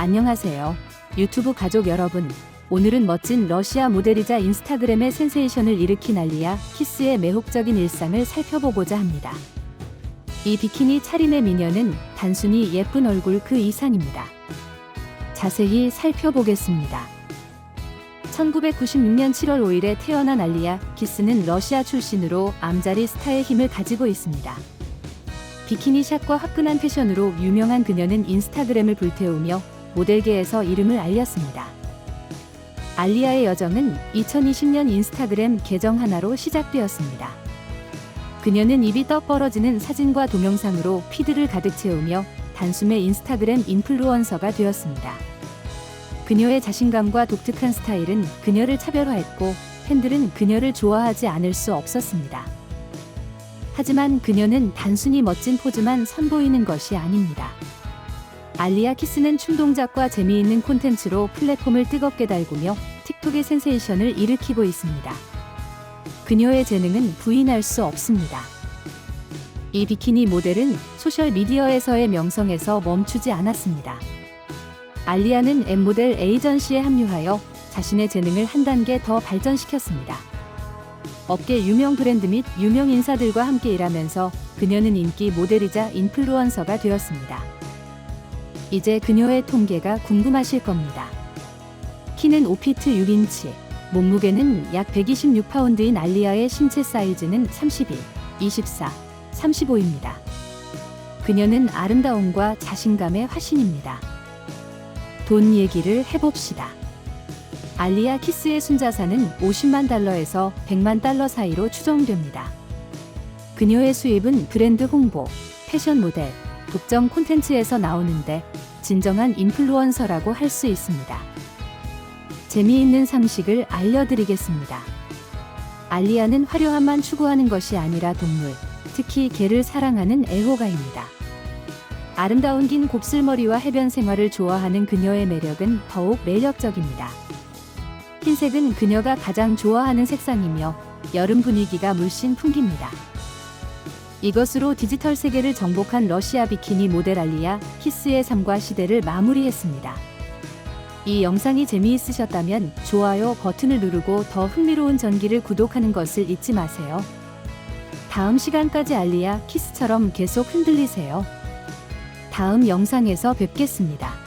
안녕하세요. 유튜브 가족 여러분. 오늘은 멋진 러시아 모델이자 인스타그램의 센세이션을 일으킨 알리아 키스의 매혹적인 일상을 살펴보고자 합니다. 이 비키니 차림의 미녀는 단순히 예쁜 얼굴 그 이상입니다. 자세히 살펴보겠습니다. 1996년 7월 5일에 태어난 알리아 키스는 러시아 출신으로 암자리 스타의 힘을 가지고 있습니다. 비키니 샷과 화끈한 패션으로 유명한 그녀는 인스타그램을 불태우며 모델계에서 이름을 알렸습니다. 알리아의 여정은 2020년 인스타그램 계정 하나로 시작되었습니다. 그녀는 입이 떡 벌어지는 사진과 동영상으로 피드를 가득 채우며 단숨에 인스타그램 인플루언서가 되었습니다. 그녀의 자신감과 독특한 스타일은 그녀를 차별화했고 팬들은 그녀를 좋아하지 않을 수 없었습니다. 하지만 그녀는 단순히 멋진 포즈만 선보이는 것이 아닙니다. 알리아 키스는 춤동작과 재미있는 콘텐츠로 플랫폼을 뜨겁게 달구며 틱톡의 센세이션을 일으키고 있습니다. 그녀의 재능은 부인할 수 없습니다. 이 비키니 모델은 소셜 미디어에서의 명성에서 멈추지 않았습니다. 알리아는 M모델 에이전시에 합류하여 자신의 재능을 한 단계 더 발전시켰습니다. 업계 유명 브랜드 및 유명 인사들과 함께 일하면서 그녀는 인기 모델이자 인플루언서가 되었습니다. 이제 그녀의 통계가 궁금하실 겁니다. 키는 5피트 6인치, 몸무게는 약 126파운드인 알리아의 신체 사이즈는 31, 24, 35입니다. 그녀는 아름다움과 자신감의 화신입니다. 돈 얘기를 해봅시다. 알리아 키스의 순자산은 50만 달러에서 100만 달러 사이로 추정됩니다. 그녀의 수입은 브랜드 홍보, 패션 모델, 독점 콘텐츠에서 나오는데 진정한 인플루언서라고 할 수 있습니다. 재미있는 상식을 알려드리겠습니다. 알리아는 화려함만 추구하는 것이 아니라 동물, 특히 개를 사랑하는 애호가입니다. 아름다운 긴 곱슬머리와 해변 생활을 좋아하는 그녀의 매력은 더욱 매력적입니다. 흰색은 그녀가 가장 좋아하는 색상이며 여름 분위기가 물씬 풍깁니다. 이것으로 디지털 세계를 정복한 러시아 비키니 모델 알리아 키스의 삶과 시대를 마무리했습니다. 이 영상이 재미있으셨다면 좋아요 버튼을 누르고 더 흥미로운 전기를 구독하는 것을 잊지 마세요. 다음 시간까지 알리아 키스처럼 계속 흔들리세요. 다음 영상에서 뵙겠습니다.